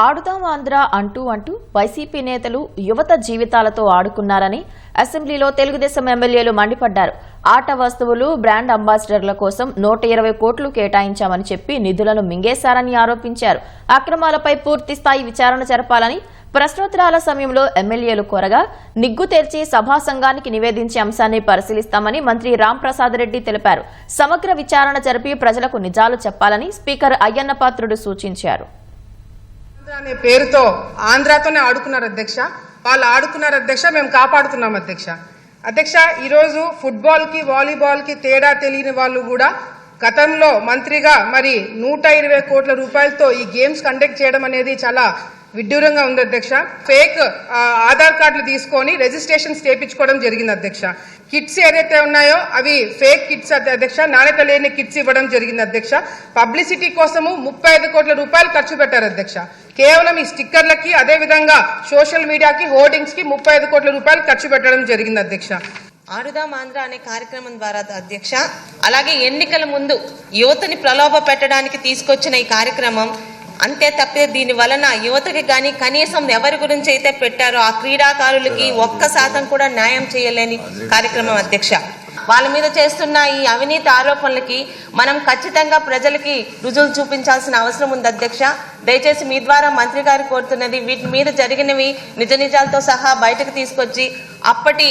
ఆడుదాం ఆంధ్ర అంటూ అంటూ వైసీపీ నేతలు యువత జీవితాలతో ఆడుకున్నారని అసెంబ్లీలో తెలుగుదేశం ఎమ్మెల్యేలు మండిపడ్డారు. ఆట వస్తువులు బ్రాండ్ అంబాసిడర్ల కోసం నూట ఇరవై కోట్లు కేటాయించామని చెప్పి నిధులను మింగేశారని ఆరోపించారు. అక్రమాలపై పూర్తిస్థాయి విచారణ జరపాలని ప్రశ్నోత్తరాల సమయంలో ఎమ్మెల్యేలు కోరగా నిగ్గు తెర్చి సభా సంఘానికి నివేదించే అంశాన్ని పరిశీలిస్తామని మంత్రి రాంప్రసాద్ రెడ్డి తెలిపారు. సమగ్ర విచారణ జరిపి ప్రజలకు నిజాలు చెప్పాలని స్పీకర్ అయ్యన్న పాత్రుడు సూచించారు. అనే పేరుతో ఆంధ్రాతోనే ఆడుకున్నారు అధ్యక్ష. వాళ్ళు ఆడుకున్నారు అధ్యక్ష మేము కాపాడుతున్నాం అధ్యక్ష. అధ్యక్ష ఈరోజు ఫుట్బాల్కి వాలీబాల్కి తేడా తెలియని వాళ్ళు కూడా గతంలో మంత్రిగా మరి నూట ఇరవై కోట్ల రూపాయలతో ఈ గేమ్స్ కండక్ట్ చేయడం అనేది చాలా విడ్డూరంగా ఉంది అధ్యక్ష. ఫేక్ ఆధార్ కార్డులు తీసుకొని రిజిస్ట్రేషన్స్ చేయించుకోవడం జరిగింది అధ్యక్ష. కిట్స్ ఏదైతే ఉన్నాయో అవి ఫేక్ కిట్స్ అధ్యక్ష. నాణ్యత లేని కిట్స్ ఇవ్వడం జరిగింది అధ్యక్ష. పబ్లిసిటీ కోసము ముప్పై ఐదు కోట్ల రూపాయలు ఖర్చు పెట్టారు అధ్యక్ష. కేవలం ఈ స్టిక్కర్లకి అదే విధంగా సోషల్ మీడియాకి హోర్డింగ్స్కి ముప్పై ఐదు కోట్ల రూపాయలు ఖర్చు పెట్టడం జరిగింది అధ్యక్ష. ఆడుదాం ఆంధ్ర అనే కార్యక్రమం ద్వారా అధ్యక్ష. అలాగే ఎన్నికల ముందు యువతని ప్రలోభ పెట్టడానికి తీసుకొచ్చిన ఈ కార్యక్రమం అంతే తప్పితే దీని వలన యువతకి కానీ కనీసం ఎవరి గురించి అయితే పెట్టారో ఆ క్రీడాకారులకి ఒక్క శాతం కూడా న్యాయం చేయలేని కార్యక్రమం అధ్యక్ష. వాళ్ళ మీద చేస్తున్న ఈ అవినీతి ఆరోపణలకి మనం ఖచ్చితంగా ప్రజలకి రుజువులు చూపించాల్సిన అవసరం ఉంది అధ్యక్ష. దయచేసి మీ ద్వారా మంత్రి గారు కోరుతున్నది వీటి మీద జరిగినవి నిజ నిజాలతో సహా బయటకు తీసుకొచ్చి అప్పటి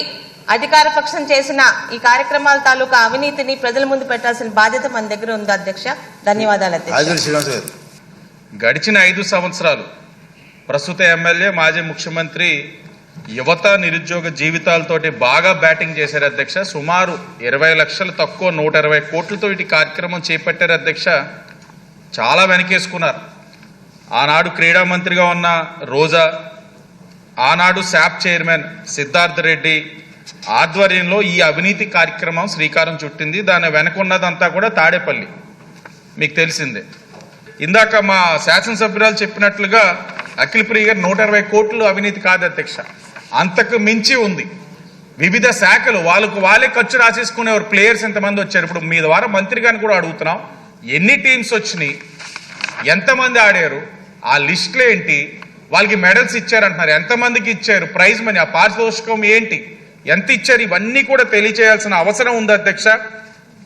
అధికార పక్షం చేసిన ఈ కార్యక్రమాల తాలూకా అవినీతిని ప్రజల ముందు పెట్టాల్సిన బాధ్యత మన దగ్గర ఉంది అధ్యక్ష. ధన్యవాదాలు అధ్యక్ష. గడిచిన ఐదు సంవత్సరాలు ప్రస్తుత ఎమ్మెల్యే మాజీ ముఖ్యమంత్రి యువత నిరుద్యోగ జీవితాలతోటి బాగా బ్యాటింగ్ చేశారు అధ్యక్ష. సుమారు ఇరవై లక్షలు తక్కువ నూట ఇరవై కోట్లతో ఇటు కార్యక్రమం చేపట్టారు అధ్యక్ష. చాలా వెనకేసుకున్నారు. ఆనాడు క్రీడా మంత్రిగా ఉన్న రోజా ఆనాడు శాప్ చైర్మన్ సిద్ధార్థ రెడ్డి ఆధ్వర్యంలో ఈ అవినీతి కార్యక్రమం శ్రీకారం చుట్టింది. దాని వెనకున్నదంతా కూడా తాడేపల్లి. మీకు తెలిసిందే. ఇందాక మా శాసనసభ్యురాలు చెప్పినట్లుగా అఖిల ప్రియ గారు నూట ఇరవై కోట్లు అవినీతి కాదు అధ్యక్ష. అంతకు మించి ఉంది. వివిధ శాఖలు వాళ్ళకు వాళ్ళే ఖర్చు రాసేసుకునేవారు. ప్లేయర్స్ ఎంతమంది వచ్చారు? ఇప్పుడు మీ ద్వారా మంత్రి గారిని కూడా అడుగుతున్నాం. ఎన్ని టీమ్స్ వచ్చినాయి? ఎంతమంది ఆడారు? ఆ లిస్టులు ఏంటి? వాళ్ళకి మెడల్స్ ఇచ్చారంటున్నారు ఎంతమందికి ఇచ్చారు? ప్రైజ్ మనీ ఆ పారితోషికం ఏంటి? ఎంత ఇచ్చారు? ఇవన్నీ కూడా తెలియచేయాల్సిన అవసరం ఉంది అధ్యక్ష.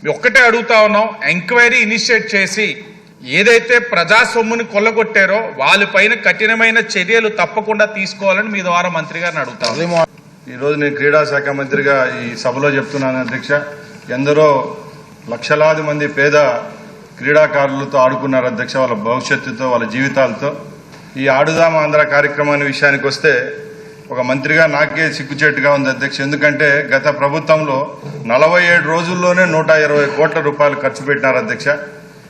ఒక్కటే అడుగుతా ఉన్నాం. ఎంక్వైరీ ఇనిషియేట్ చేసి ఏదైతే ప్రజా సొమ్ముని కొల్లగొట్టారో వాళ్ళపైన కఠినమైన చర్యలు తప్పకుండా తీసుకోవాలని మీ ద్వారా మంత్రి గారిని అడుగుతా ఈరోజు నేను క్రీడా శాఖ మంత్రిగా ఈ సభలో చెప్తున్నాను అధ్యక్ష. ఎందరో లక్షలాది మంది పేద క్రీడాకారులతో ఆడుకున్నారు అధ్యక్ష వాళ్ళ భవిష్యత్తుతో వాళ్ళ జీవితాలతో. ఈ ఆడుదాం ఆంధ్ర కార్యక్రమాన్ని విషయానికి వస్తే ఒక మంత్రిగా నాకే సిగ్గుచేటుగా ఉంది అధ్యక్ష. ఎందుకంటే గత ప్రభుత్వంలో నలభై ఏడు రోజుల్లోనే నూట ఇరవై కోట్ల రూపాయలు ఖర్చు పెట్టినారు అధ్యక్ష.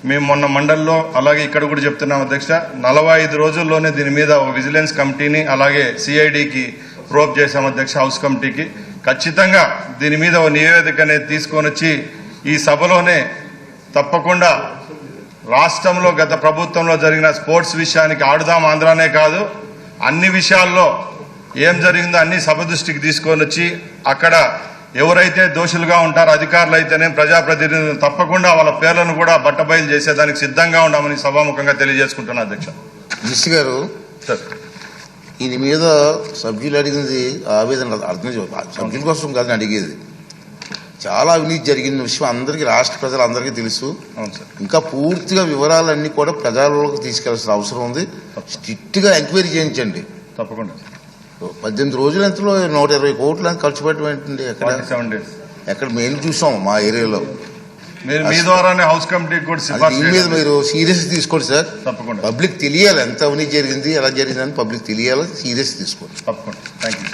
మేము మొన్న మండల్లో అలాగే ఇక్కడ కూడా చెప్తున్నాం అధ్యక్ష నలభై ఐదు రోజుల్లోనే దీని మీద ఒక విజిలెన్స్ కమిటీని అలాగే సిఐడికి ప్రోప్ చేశాం అధ్యక్ష హౌస్ కమిటీకి. ఖచ్చితంగా దీని మీద ఒక నివేదిక అనేది తీసుకొని వచ్చి ఈ సభలోనే తప్పకుండా రాష్ట్రంలో గత ప్రభుత్వంలో జరిగిన స్పోర్ట్స్ విషయానికి ఆడుదాం ఆంధ్రానే కాదు అన్ని విషయాల్లో ఏం జరిగిందో అన్ని సభ దృష్టికి తీసుకొని వచ్చి అక్కడ ఎవరైతే దోషులుగా ఉంటారో అధికారులు అయితేనే ప్రజాప్రతినిధులు తప్పకుండా వాళ్ళ పేర్లను కూడా బట్టబయలు చేసేదానికి సిద్ధంగా ఉన్నామని సభాముఖంగా తెలియజేసుకుంటున్నా అధ్యక్ష. మిస్ గారు సార్. దీని మీద సభ్యులు అడిగినది ఆవేదన కాదు, అర్థం సభ్యుల కోసం కాదని అడిగేది. చాలా అవినీతి జరిగిన విషయం అందరికీ రాష్ట్ర ప్రజలందరికీ తెలుసు. ఇంకా పూర్తిగా వివరాలన్నీ కూడా ప్రజల్లోకి తీసుకెళ్ళాల్సిన అవసరం ఉంది. స్ట్రిక్ట్గా ఎంక్వైరీ చేయించండి. తప్పకుండా పద్దెనిమిది రోజుల ఎంతలో? నూట ఇరవై కోట్లు అని ఖర్చు పెట్టడం ఏంటండి ఎక్కడ? ఫార్టీ సెవెన్ డేస్ ఎక్కడ మేము చూసాం మా ఏరియాలో. మీరు మీ ద్వారానే హౌస్ కూడా అది సిఫార్సు దీని మీద చేయండి. మీరు సీరియస్ తీసుకోండి సార్. తప్పకుండా. పబ్లిక్ తెలియాలి ఎంత అవినీతి జరిగింది ఎలా జరిగిందని పబ్లిక్ తెలియాలి సీరియస్ తీసుకోండి. తప్పకుండా. Thank you